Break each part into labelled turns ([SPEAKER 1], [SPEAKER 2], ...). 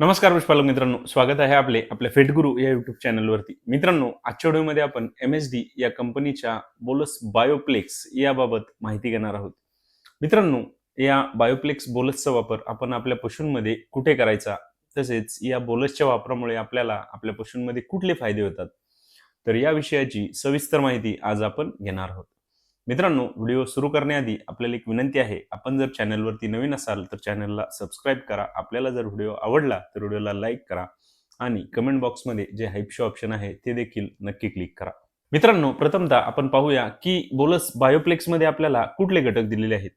[SPEAKER 1] नमस्कार पुष्पालक मित्रांनो स्वागत आहे आपले आपल्या फेटगुरु या युट्यूब चॅनलवरती मित्रांनो आजच्या व्हिडिओमध्ये आपण एम एस डी या कंपनीच्या बोलस बायोप्लेक्स याबाबत माहिती घेणार आहोत. मित्रांनो या बायोप्लेक्स बोलसचा वापर आपण आपल्या पशूंमध्ये कुठे करायचा? तसेच या बोलसच्या वापरामुळे आपल्याला आपल्या पशूंमध्ये कुठले फायदे होतात? तर या विषयाची सविस्तर माहिती आज आपण घेणार आहोत. मित्रांनो व्हिडिओ सुरू करण्याआधी आपल्याला एक विनंती आहे. आपण जर चॅनलवरती नवीन असाल तर चॅनलला सबस्क्राईब करा. आपल्याला जर व्हिडिओ आवडला तर व्हिडिओला लाईक करा आणि कमेंट बॉक्समध्ये जे हाईपशो ऑप्शन आहे ते देखील नक्की क्लिक करा. मित्रांनो प्रथमतः आपण पाहूया की बोलस बायोप्लेक्समध्ये आपल्याला कुठले घटक दिलेले आहेत?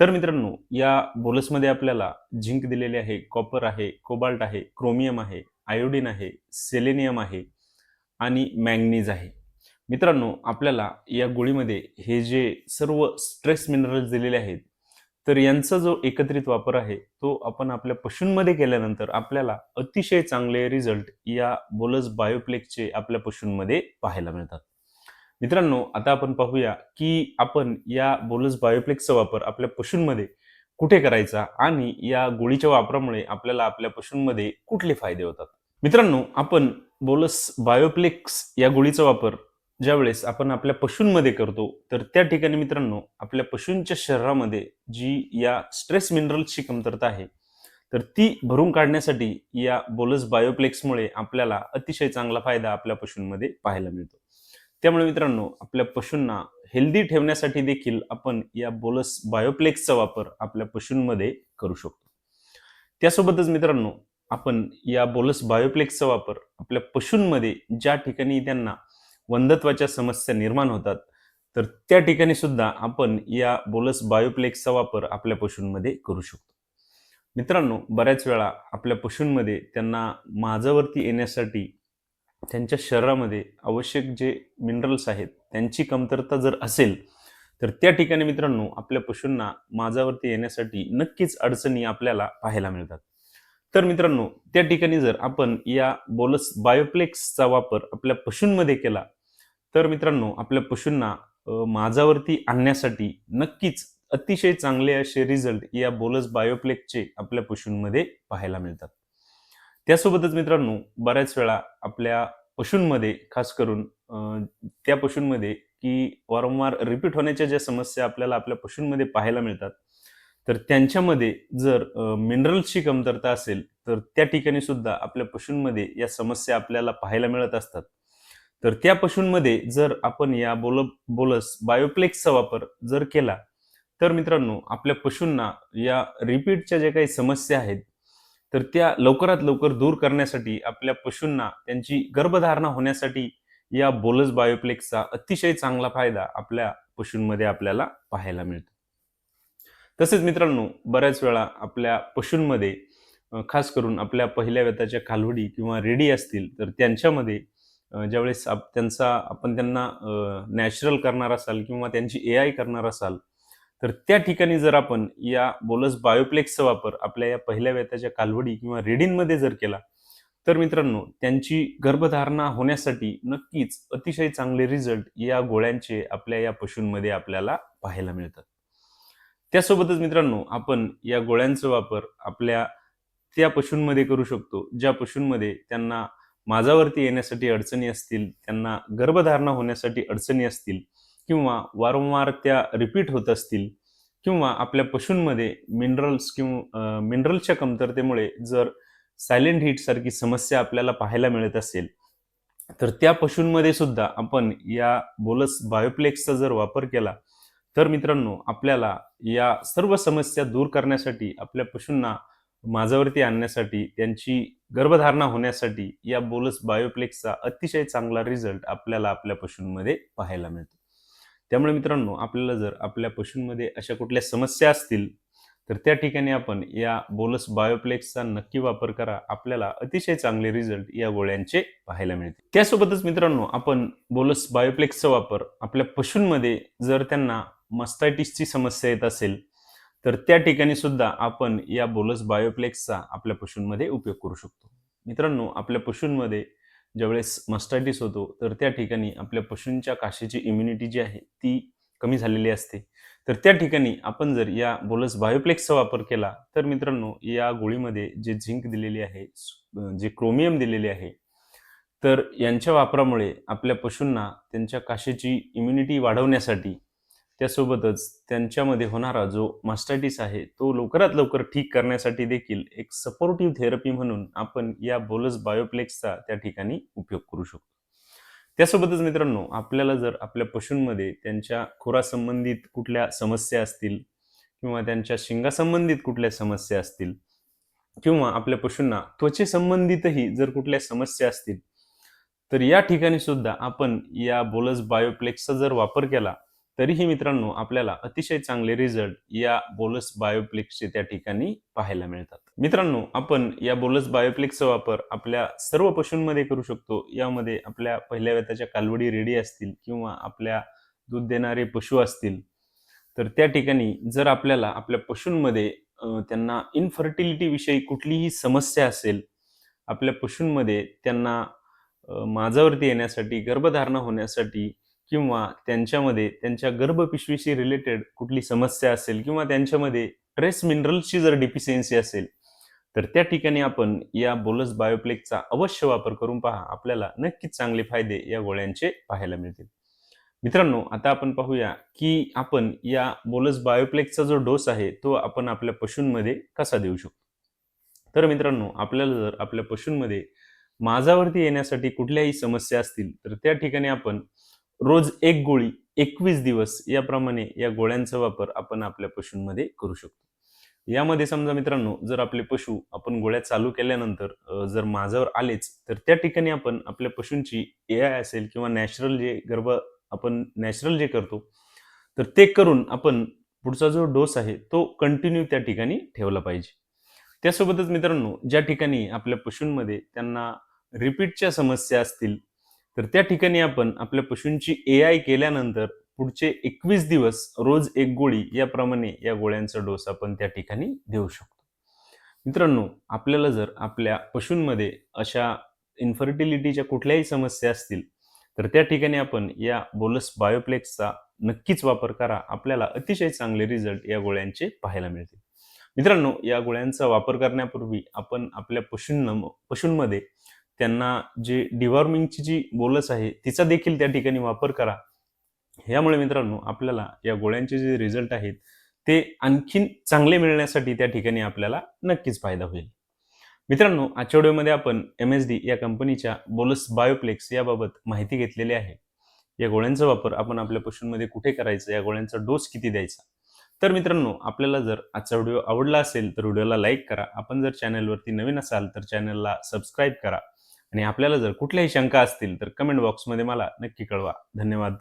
[SPEAKER 1] तर मित्रांनो या बोलसमध्ये आपल्याला झिंक दिलेले आहे कॉपर आहे कोबाल्ट आहे क्रोमियम आहे आयोडीन आहे सेलेनियम आहे आणि मॅंगनीज आहे. मित्रांनो आपल्याला या गोळीमध्ये हे जे सर्व स्ट्रेस मिनरल्स दिलेले आहेत तर यांचा जो एकत्रित वापर आहे तो आपण आपल्या पशूंमध्ये केल्यानंतर आपल्याला अतिशय चांगले रिझल्ट या बोलस बायोप्लेक्सचे आपल्या पशूंमध्ये पाहायला मिळतात. मित्रांनो आता आपण पाहूया की आपण या बोलस बायोप्लेक्सचा वापर आपल्या पशूंमध्ये कुठे करायचा आणि या गोळीच्या वापरामुळे आपल्याला आपल्या पशूंमध्ये कुठले फायदे होतात? मित्रांनो आपण बोलस बायोप्लेक्स या गोळीचा वापर ज्यावेळेस आपण आपल्या पशूंमध्ये करतो तर त्या ठिकाणी मित्रांनो आपल्या पशूंच्या शरीरामध्ये जी या स्ट्रेस मिनरल्सची कमतरता आहे तर ती भरून काढण्यासाठी या बोलस बायोप्लेक्समुळे आपल्याला अतिशय चांगला फायदा आपल्या पशूंमध्ये पाहायला मिळतो. त्यामुळे मित्रांनो आपल्या पशूंना हेल्दी ठेवण्यासाठी देखील आपण या बोलस बायोप्लेक्सचा वापर आपल्या पशूंमध्ये करू शकतो. त्यासोबतच मित्रांनो आपण या बोलस बायोप्लेक्सचा वापर आपल्या पशूंमध्ये ज्या ठिकाणी त्यांना वंधत्वाच्या समस्या निर्माण होतात. तर त्या ठिकाणी सुद्धा आपण या बोलस बायोप्लेक्सचा वापर आपल्या पशूंमध्ये करू शकतो. मित्रांनो बऱ्याच वेळा आपल्या पशूंमध्ये त्यांना माझावरती येण्यासाठी त्यांच्या शरीरामध्ये आवश्यक जे मिनरल्स आहेत त्यांची कमतरता जर असेल तर त्या ठिकाणी मित्रांनो आपल्या पशूंना माझावरती येण्यासाठी नक्कीच अडचणी आपल्याला पाहायला मिळतात. तर मित्रांनो त्या ठिकाणी जर आपण या बोलस बायोप्लेक्सचा वापर आपल्या पशूंमध्ये केला तर मित्रांनो आपल्या पशूंना माझावरती आणण्यासाठी नक्कीच अतिशय चांगले असे रिझल्ट या बोलस बायोप्लेक्सचे आपल्या पशूंमध्ये पाहायला मिळतात. त्यासोबतच मित्रांनो बऱ्याच वेळा आपल्या पशूंमध्ये खास करून त्या पशूंमध्ये की वारंवार रिपीट होण्याच्या ज्या समस्या आपल्याला आपल्या पशूंमध्ये पाहायला मिळतात तर त्यांच्यामध्ये जर मिनरल्सची कमतरता असेल तर त्या ठिकाणी सुद्धा आपल्या पशूंमध्ये या समस्या आपल्याला पाहायला मिळत असतात. तर त्या पशूंमध्ये जर आपण या बोल बोलस बायोप्लेक्सचा वापर जर केला तर मित्रांनो आपल्या पशूंना या रिपीटच्या ज्या काही समस्या आहेत तर त्या लवकरात लवकर दूर करण्यासाठी आपल्या पशूंना त्यांची गर्भधारणा होण्यासाठी या बोलस बायोप्लेक्सचा अतिशय चांगला फायदा आपल्या पशूंमध्ये आपल्याला पाहायला मिळतो. तसेच मित्रांनो बऱ्याच वेळा आपल्या पशूंमध्ये खास करून आपल्या पहिल्या व्यताच्या कालवडी किंवा रेडी असतील तर त्यांच्यामध्ये ज्यावेळेस आप त्यांचा आपण त्यांना नॅचरल करणार असाल किंवा त्यांची ए आय करणार असाल तर त्या ठिकाणी जर आपण या बोलस बायोप्लेक्सचा वापर आपल्या या पहिल्या व्यताच्या कालवडी किंवा रेडींमध्ये जर केला तर मित्रांनो त्यांची गर्भधारणा होण्यासाठी नक्कीच अतिशय चांगले रिझल्ट या गोळ्यांचे आपल्या या पशूंमध्ये आपल्याला पाहायला मिळतात. त्यासोबतच मित्रांनो आपण या गोळ्यांचा वापर आपल्या त्या पशूंमध्ये करू शकतो ज्या पशूंमध्ये त्यांना माझावरती येण्यासाठी अडचणी असतील त्यांना गर्भधारणा होण्यासाठी अडचणी असतील किंवा वारंवार त्या रिपीट होत असतील किंवा आपल्या पशूंमध्ये मिनरल्स किंवा मिनरल्सच्या कमतरतेमुळे जर सायलेंट हीट सारखी समस्या आपल्याला पाहायला मिळत असेल तर त्या पशूंमध्ये सुद्धा आपण या बोलस बायोप्लेक्सचा जर वापर केला तर मित्रांनो आपल्याला या सर्व समस्या दूर करण्यासाठी आपल्या पशूंना माझ्यावरती आणण्यासाठी त्यांची गर्भधारणा होण्यासाठी या बोलस बायोप्लेक्सचा अतिशय चांगला रिझल्ट आपल्याला आपल्या पशूंमध्ये पाहायला मिळतो. त्यामुळे मित्रांनो आपल्याला जर आपल्या पशूंमध्ये अशा कुठल्या समस्या असतील तर त्या ठिकाणी आपण या बोलस बायोप्लेक्सचा नक्की वापर करा. आपल्याला अतिशय चांगले रिझल्ट या गोळ्यांचे पाहायला मिळते त्यासोबतच मित्रांनो आपण बोलस बायोप्लेक्सचा वापर आपल्या पशूंमध्ये जर त्यांना मस्तायटिसची समस्या येत असेल तर त्या ठिकाणी सुद्धा आपण या बोलस बायोप्लेक्सचा आपल्या पशूंमध्ये उपयोग करू शकतो. मित्रांनो आपल्या पशूंमध्ये ज्यावेळेस मस्टायटिस होतो तर त्या ठिकाणी आपल्या पशूंच्या काशीची इम्युनिटी जी आहे ती कमी झालेली असते. तर त्या ठिकाणी आपण जर या बोलस बायोप्लेक्सचा वापर केला तर मित्रांनो या गोळीमध्ये जे झिंक दिलेली आहे जे क्रोमियम दिलेले आहे तर यांच्या वापरामुळे आपल्या पशूंना त्यांच्या काशेची इम्युनिटी वाढवण्यासाठी त्यासोबतच त्यांच्यामध्ये होणारा जो मास्टायटिस आहे तो लवकरात लवकर ठीक करण्यासाठी देखील एक सपोर्टिव्ह थेरपी म्हणून आपण या बोलस बायोप्लेक्सचा त्या ठिकाणी उपयोग करू शकतो. त्यासोबतच मित्रांनो आपल्याला जर आपल्या पशूंमध्ये त्यांच्या खुरासंबंधित कुठल्या समस्या असतील किंवा त्यांच्या शिंगासंबंधित कुठल्या समस्या असतील किंवा आपल्या पशूंना त्वचेसंबंधितही जर कुठल्या समस्या असतील तर या ठिकाणी सुद्धा आपण या बोलस बायोप्लेक्सचा जर वापर केला तरीही मित्रांनो आपल्याला अतिशय चांगले रिझल्ट या बोलस बायोप्लेक्सचे त्या ठिकाणी पाहायला मिळतात. मित्रांनो आपण या बोलस बायोप्लिक्सचा वापर आपल्या सर्व पशूंमध्ये करू शकतो. यामध्ये आपल्या पहिल्या वेताच्या कालवडी रेडी असतील किंवा आपल्या दूध देणारे पशु असतील. तर त्या ठिकाणी जर आपल्याला आपल्या पशूंमध्ये त्यांना इनफर्टिलिटी विषयी कुठलीही समस्या असेल आपल्या पशूंमध्ये त्यांना माझावरती येण्यासाठी गर्भधारणा होण्यासाठी किंवा त्यांच्यामध्ये त्यांच्या गर्भपिशवीशी रिलेटेड कुठली समस्या असेल किंवा त्यांच्यामध्ये ट्रेस मिनरल्सची जर डिफिशियन्सी असेल तर त्या ठिकाणी आपण या बोलस बायोप्लेकचा अवश्य वापर करून पहा. आपल्याला नक्कीच चांगले फायदे या गोळ्यांचे पाहायला मिळतील. मित्रांनो आता आपण पाहूया की आपण या बोलस बायोप्लेकचा जो डोस आहे तो आपण आपल्या पशूंमध्ये कसा देऊ शकतो? तर मित्रांनो आपल्याला जर आपल्या पशूंमध्ये माझावरती येण्यासाठी कुठल्याही समस्या असतील तर त्या ठिकाणी आपण रोज एक गोळी एकवीस दिवस याप्रमाणे या गोळ्यांचा वापर आपण आपल्या पशूंमध्ये करू शकतो. यामध्ये समजा मित्रांनो जर आपले पशु आपण गोळ्या चालू केल्यानंतर जर माझावर आलेच तर त्या ठिकाणी आपण आपल्या पशूंची ए आय असेल किंवा नॅचरल जे गर्भ आपण नॅचरल जे करतो तर ते करून आपण पुढचा जो डोस आहे तो कंटिन्यू त्या ठिकाणी ठेवला पाहिजे. त्यासोबतच मित्रांनो ज्या ठिकाणी आपल्या पशूंमध्ये त्यांना रिपीटच्या समस्या असतील तर त्या ठिकाणी आपण आपल्या पशूंची ए आय केल्यानंतर पुढचे एकवीस दिवस रोज एक गोळी याप्रमाणे या गोळ्यांचा डोस आपण त्या ठिकाणी देऊ शकतो. मित्रांनो आपल्याला जर आपल्या पशूंमध्ये अशा इन्फर्टिलिटीच्या कुठल्याही समस्या असतील तर त्या ठिकाणी आपण या बोलस बायोप्लेक्सचा नक्कीच वापर करा. आपल्याला अतिशय चांगले रिझल्ट या गोळ्यांचे पाहायला मिळतील. मित्रांनो या गोळ्यांचा वापर करण्यापूर्वी आपण आपल्या पशूंना पशूंमध्ये त्यांना जे डिवॉर्मिंगची जी बोलस आहे तिचा देखील त्या ठिकाणी वापर करा. यामुळे मित्रांनो आपल्याला या गोळ्यांचे जे रिझल्ट आहेत ते आणखीन चांगले मिळण्यासाठी त्या ठिकाणी आपल्याला नक्कीच फायदा होईल. मित्रांनो आजच्या व्हिडिओमध्ये आपण एम एस डी या कंपनीच्या बोलस बायोप्लेक्स याबाबत माहिती घेतलेली आहे. या गोळ्यांचा वापर आपण आपल्या पशूंमध्ये कुठे करायचा या गोळ्यांचा डोस किती द्यायचा? तर मित्रांनो आपल्याला जर आजचा व्हिडिओ आवडला असेल तर व्हिडिओला लाईक करा. आपण जर चॅनलवरती नवीन असाल तर चॅनलला सबस्क्राईब करा. आणि आपल्याला जर कुठल्याही शंका असतील तर कमेंट बॉक्समध्ये मला नक्की कळवा. धन्यवाद.